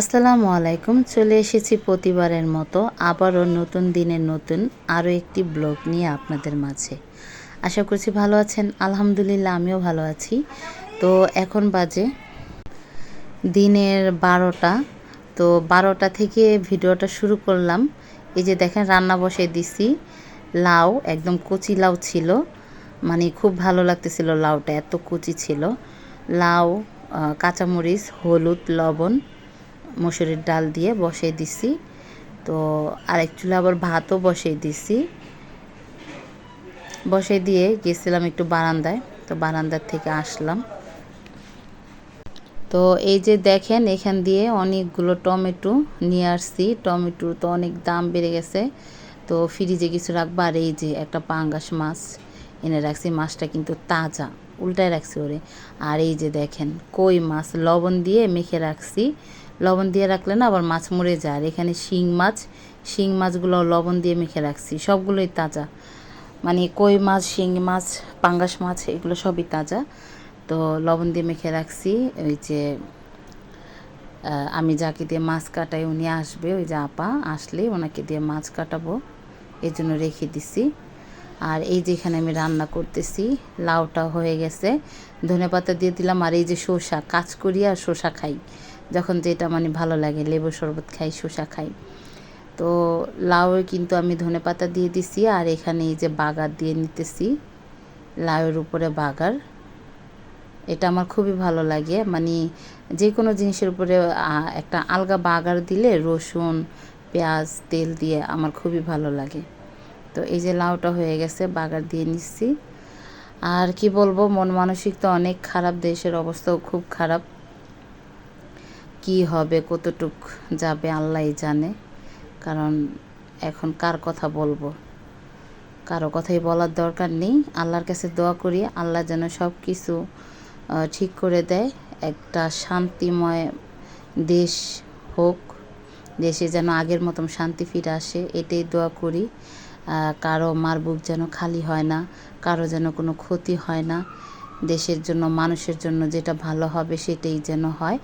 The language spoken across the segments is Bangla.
আসসালামু আলাইকুম, চলে এসেছি প্রতিবারের মতো আবারও নতুন দিনের নতুন আরও একটি ব্লগ নিয়ে আপনাদের মাঝে। আশা করছি ভালো আছেন, আলহামদুলিল্লাহ আমিও ভালো আছি। তো এখন বাজে দিনের বারোটা, তো বারোটা থেকে ভিডিওটা শুরু করলাম। এই যে দেখেন, রান্না বসে দিছি। লাউ, একদম কচি লাউ ছিল। মানে খুব ভালো লাগতেছিল লাউটা, এত কচি ছিল। লাউ কাঁচামরিচ, হলুদ, লবণ মসুরির ডাল দিয়ে বসিয়ে দিছি। তো আরেক চুলা আবার ভাতও বসিয়ে দিছি। বসিয়ে দিয়ে গেছিলাম একটু বারান্দায়, তো বারান্দার থেকে আসলাম। তো এই যে দেখেন, এখান দিয়ে অনেকগুলো টমেটো নিয়ে আসছি। টমেটোর তো অনেক দাম বেড়ে গেছে। তো ফ্রিজে কিছু রাখব। আর এই যে একটা পাঙ্গাস মাছ এনে রাখছি, মাছটা কিন্তু তাজা, উল্টায় রাখছি ওরে। আর এই যে দেখেন, কই মাছ, লবণ দিয়ে মেখে রাখছি। লবণ দিয়ে রাখলে না আবার মাছ মরে যায়। আর এখানে শিং মাছ, শিং মাছগুলো লবণ দিয়ে মেখে রাখছি। সবগুলোই তাজা। মানে কই মাছ শিঙি মাছ, পাঙ্গাস মাছ, এগুলো সবই তাজা। তো লবণ দিয়ে মেখে রাখছি। ওই যে আমি যাকে দিয়ে মাছ কাটাই উনি আসবে, ওই যে আপা আসলে ওনাকে দিয়ে মাছ কাটাবো। এই জন্য রেখে দিছি। আর এই যে এখানে আমি রান্না করতেছি, লাউটা হয়ে গেছে। ধনে পাতা দিয়ে দিলাম। আর এই যে শসা কাজ করি আর শসা খাই। যখন যেটা মানে ভালো লাগে লেবু শরবত খাই, শসা খাই। তো লাউয়ে কিন্তু আমি ধনে পাতা দিয়ে দিছি আর এখানে এই যে বাগার দিয়ে নিতেছি, লাউয়ের উপরে বাগার। এটা আমার খুবই ভালো লাগে মানে যে কোনো জিনিসের উপরে একটা আলগা বাগার দিলে রসুন, পেঁয়াজ, তেল দিয়ে আমার খুবই ভালো লাগে। তো এই যে লাউটা হয়ে গেছে, বাগার দিয়ে নিচ্ছি। আর কি বলব, মন মানসিক তো অনেক খারাপ, দেশের অবস্থাও খুব খারাপ। কি হবে, কতটুক যাবে আল্লাহই জানে। কারণ এখন কার কথা বলব? কারও কথাই বলার দরকার নেই। আল্লাহর কাছে দোয়া করি, আল্লাহ যেন সব কিছু ঠিক করে দেয়। একটা শান্তিময় দেশ হোক, দেশে যেন আগের মতন শান্তি ফিরে আসে, এটাই দোয়া করি। কারও মার বুক যেন খালি হয় না, কারও যেন কোনো ক্ষতি হয় না। দেশের জন্য, মানুষের জন্য যেটা ভালো হবে, সেটাই যেন হয়।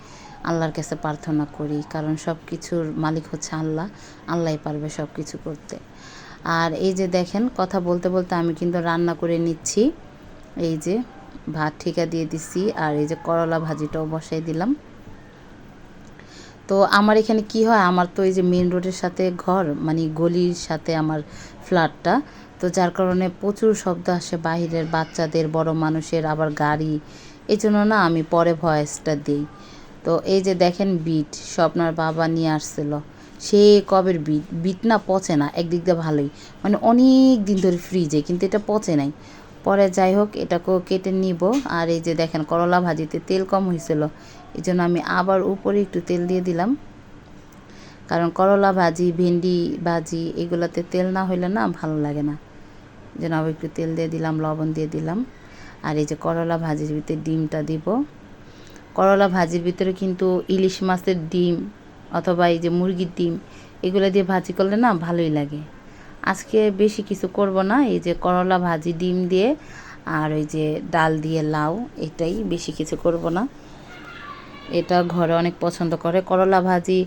আল্লাহর কাছে প্রার্থনা করি, কারণ সব কিছুর মালিক হচ্ছে আল্লাহ, আল্লাহই পারবে সব কিছু করতে। আর এই যে দেখেন, কথা বলতে বলতে আমি কিন্তু রান্না করে নিচ্ছি। এই যে ভাত ঠিকা দিয়ে দিছি, আর এই যে করলা ভাজিটাও বসাই দিলাম। তো আমার এখানে কি হয়, আমার তো এই যে মেন রোডের সাথে ঘর মানে গলির সাথে আমার ফ্ল্যাটটা তো যার কারণে প্রচুর শব্দ আসে বাহিরের বাচ্চাদের, বড় মানুষের, আবার গাড়ি। এই জন্য না আমি পরে ভয়েসটা দিই। তো এই যে দেখেন বিট, স্বপ্নার বাবা নিয়ে আসছিল। সে কবের বিট? বিট না পচে না, একদিক দিয়ে ভালোই। মানে অনেক দিন ধরে ফ্রিজে কিন্তু এটা পচে নাই। পরে যাই হোক, এটাকেও কেটে নিব। আর এই যে দেখেন, করলা ভাজিতে তেল কম হয়েছিল। এই জন্য আমি আবার উপরে একটু তেল দিয়ে দিলাম। কারণ করলা ভাজি, ভেন্ডি ভাজি, এগুলোতে তেল না হইলে না ভালো লাগে না। জন্য আবার একটু তেল দিয়ে দিলাম, লবণ দিয়ে দিলাম। আর এই যে করলা ভাজির ভিতরে ডিমটা দিব। করলা ভাজির ভিতরে কিন্তু ইলিশ মাছের ডিম অথবা এই যে মুরগির ডিম, এগুলো দিয়ে ভাজি করলে না ভালোই লাগে। আজকে বেশি কিছু করব না, এই যে করলা ভাজি ডিম দিয়ে আর ওই যে ডাল দিয়ে লাউ, এটাই বেশি কিছু করব না। এটা ঘরে অনেক পছন্দ করে। করলা ভাজি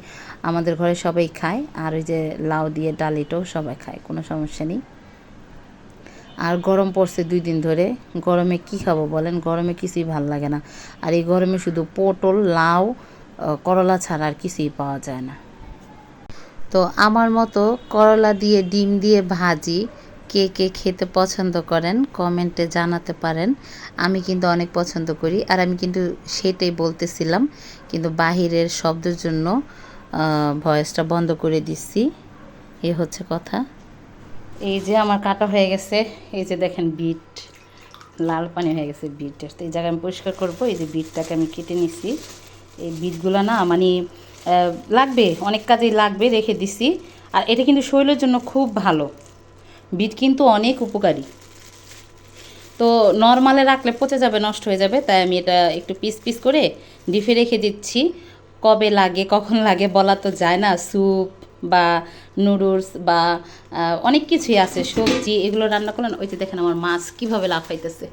আমাদের ঘরে সবাই খায়, আর ওই যে লাউ দিয়ে ডাল এটাও সবাই খায়, কোনো সমস্যা নেই। আর গরম পড়ছে দুই দিন ধরে, গরমে কি খাব বলেন? গরমে কিছুই ভালো লাগে না। আর এই গরমে শুধু পটল, লাউ করলা ছাড়া আর কিছুই পাওয়া যায় না। তো আমার মতো করলা দিয়ে, ডিম দিয়ে ভাজি কে কে খেতে পছন্দ করেন, কমেন্টে জানাতে পারেন। আমি কিন্তু অনেক পছন্দ করি আর আমি কিন্তু সেটাই বলতেছিলাম, কিন্তু বাহিরের শব্দের জন্য ভয়েসটা বন্ধ করে দিচ্ছি। এ হচ্ছে কথা। এই যে আমার কাটা হয়ে গেছে, এই যে দেখেন বিট, লাল পানি হয়ে গেছে বিটের তো এই জায়গায় আমি পরিষ্কার করব, এই যে বিটটাকে আমি কেটে নিছি। এই বিটগুলো না মানে লাগবে, অনেক কাজেই লাগবে, রেখে দিছি। আর এটা কিন্তু শরীরের জন্য খুব ভালো। বিট কিন্তু অনেক উপকারী। তো নর্মালে রাখলে পচে যাবে, নষ্ট হয়ে যাবে, তাই আমি এটা একটু পিস পিস করে ডিপে রেখে দিচ্ছি। কবে লাগে, কখন লাগে বলা তো যায় না, স্যুপ বা নুডলস বা অনেক কিছুই আছে, সবজি, এগুলো রান্না করলেন, ওই যে দেখেন আমার মাছ কীভাবে লাফাইতেছে।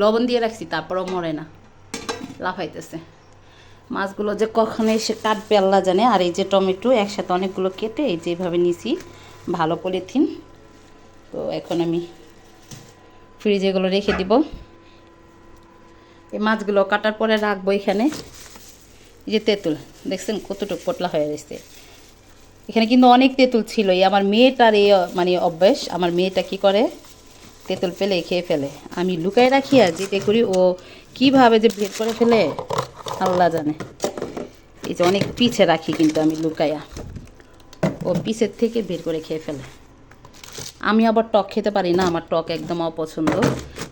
লবণ দিয়ে রাখছি, তারপরেও মরে না, লাফাইতেছে। মাছগুলো যে কখন এসে কাটবে আল্লাহ জানে, আর এই যে টমেটো একসাথে অনেকগুলো কেটে এই যেভাবে নিছি, ভালো পলিথিন। তো এখন আমি ফ্রিজে এগুলো রেখে দিব। এই মাছগুলো কাটার পরে রাখব এখানে। এই যে তেঁতুল, দেখছেন কতটুকু পটলা হয়ে গেছে। এখানে কিন্তু অনেক তেঁতুল ছিল এই আমার মেয়েটার এই মানে অভ্যাস, আমার মেয়েটা কি করে? তেঁতুল পেলে খেয়ে ফেলে। আমি লুকাই রাখি আর যেতে করি, ও কীভাবে যে বের করে ফেলে, আল্লাহ জানে। এই যে অনেক পিছে রাখি কিন্তু আমি লুকাইয়া ও পিছের থেকে বের করে খেয়ে ফেলে। আমি আবার টক খেতে পারি না, আমার টক একদম অপছন্দ।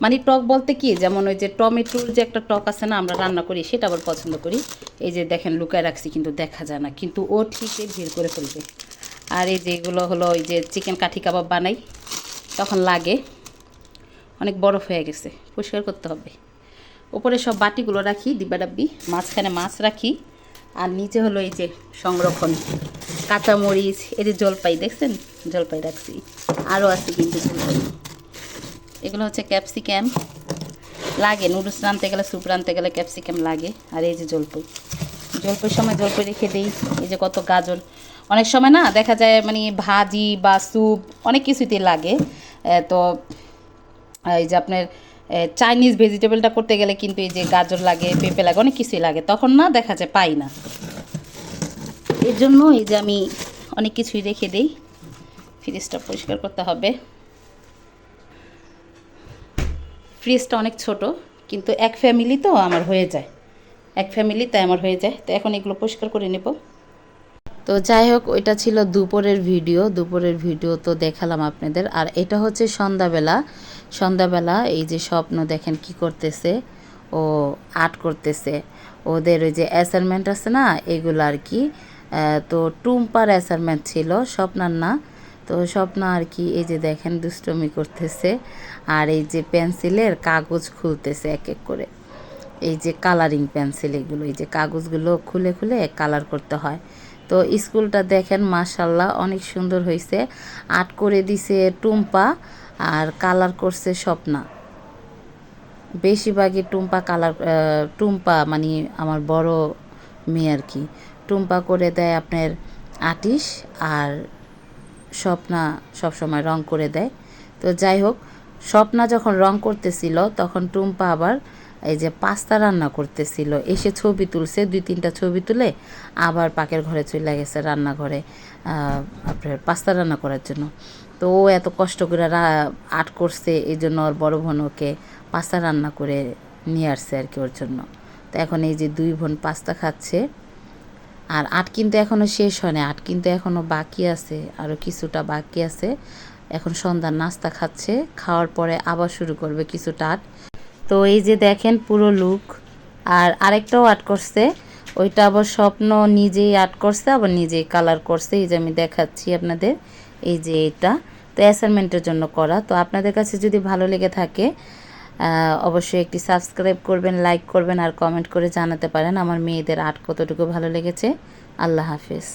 মানে টক বলতে কি? যেমন ওই যে টমেটোর যে একটা টক আছে না, আমরা রান্না করি, সেটা আবার পছন্দ করি। এই যে দেখেন, লুকায় রাখছি, কিন্তু দেখা যায় না, কিন্তু ও ঠিকই ভিড় করে ফেলবে। আর এই যে এগুলো হলো ওই যে চিকেন কাঠি কাবাব বানাই, তখন লাগে। অনেক বরফ হয়ে গেছে, পরিষ্কার করতে হবে। উপরে সব বাটিগুলো রাখি ডিব্বা ডাব্বি মাঝখানে মাছ রাখি। আর নিচে হলো এই যে সংরক্ষণ। কাঁচামরিচ, এই যে জলপাই, দেখছেন? জলপাই রাখছি। আরও আছে কিন্তু এগুলো হচ্ছে ক্যাপসিক্যাম লাগে, নুডলস রানতে গেলে, স্যুপ রানতে গেলে ক্যাপসিকাম লাগে। আর এই যে জলপাই। জলপাইয়ের সময় জলপাই রেখে দিই। এই যে কত গাজর। অনেক সময় না দেখা যায় মানে ভাজি বা স্যুপ অনেক কিছুতে লাগে। তো, এই যে আপনার চাইনিজ ভেজিটেবলটা করতে গেলে কিন্তু এই যে গাজর লাগে, পেঁপে লাগে, অনেক কিছুই লাগে। তখন না দেখা যায় পাই না। এর জন্য এই যে আমি অনেক কিছুই রেখে দিই। ফ্রিজটা পরিষ্কার করতে হবে। ফ্রিজটা অনেক ছোট, কিন্তু এক ফ্যামিলি তো আমার হয়ে যায়। এক ফ্যামিলি তাই আমার হয়ে যায়। তো এখন এগুলো পরিষ্কার করে নেব। তো যাই হোক, ওইটা ছিল দুপুরের ভিডিও। দুপুরের ভিডিও তো দেখালাম আপনাদের। আর এটা হচ্ছে সন্ধ্যাবেলা। সন্ধ্যাবেলা এই যে স্বপ্ন দেখেন কি করতেছে, ও আর্ট করতেছে। ওদের ওই যে অ্যাসাইনমেন্ট আছে না, এগুলো আর কি তো টুম্পার অ্যাসাইনমেন্ট ছিল, স্বপ্নার না। তো স্বপ্ন আর কি, এই যে দেখেন দুষ্টমি করতেছে, আর এই যে পেন্সিলের কাগজ খুলতেছে এক এক করে। এই যে কালারিং পেন্সিল এগুলো, এই যে কাগজগুলো খুলে খুলে কালার করতে হয়। তো স্কুলটা দেখেন মাশাল্লাহ অনেক সুন্দর হয়েছে আর্ট করে দিছে টুম্পা, আর কালার করছে স্বপ্না। বেশিরভাগই টুম্পা কালার টুম্পা মানে আমার বড় মেয়ে আর কি। টুম্পা করে দেয় আপনার আটিশ আর স্বপ্না সবসময় রং করে দেয়। তো যাই হোক, স্বপ্না যখন রং করতেছিল, তখন টুম্পা আবার এই যে পাস্তা রান্না করতেছিল, এসে ছবি তুলছে, দুই তিনটা ছবি তুলে আবার পাকের ঘরে চলে গেছে রান্নাঘরে আপনার পাস্তা রান্না করার জন্য। তো ও এত কষ্ট করে আর্ট করছে এই জন্য ওর বড় বোন ওকে পাস্তা রান্না করে নিয়ে আসছে আর কি ওর জন্য। তো এখন এই যে দুই বোন পাস্তা খাচ্ছে, আর আট কিন্তু এখনও শেষ হয় না আট কিন্তু এখনও বাকি আছে আরও কিছুটা বাকি আছে। এখন সন্ধ্যার নাস্তা খাচ্ছে, খাওয়ার পরে আবার শুরু করবে কিছুটা আট। তো এই যে দেখেন পুরো লুক আর আরেকটাও আর্ট করছে, ওইটা আবার স্বপ্ন নিজেই আর্ট করছে, আবার নিজেই কালার করছে, এই যে আমি দেখাচ্ছি আপনাদের, এই যে এটা, তো অ্যাসাইনমেন্টের জন্য করা, তো আপনাদের কাছে যদি ভালো লেগে থাকে অবশ্যই একটি সাবস্ক্রাইব করবেন লাইক করবেন, আর কমেন্ট করে জানাতে পারেন, আমার মেয়েদের আর্ট কতটুকু ভালো লেগেছে, আল্লাহ হাফিজ।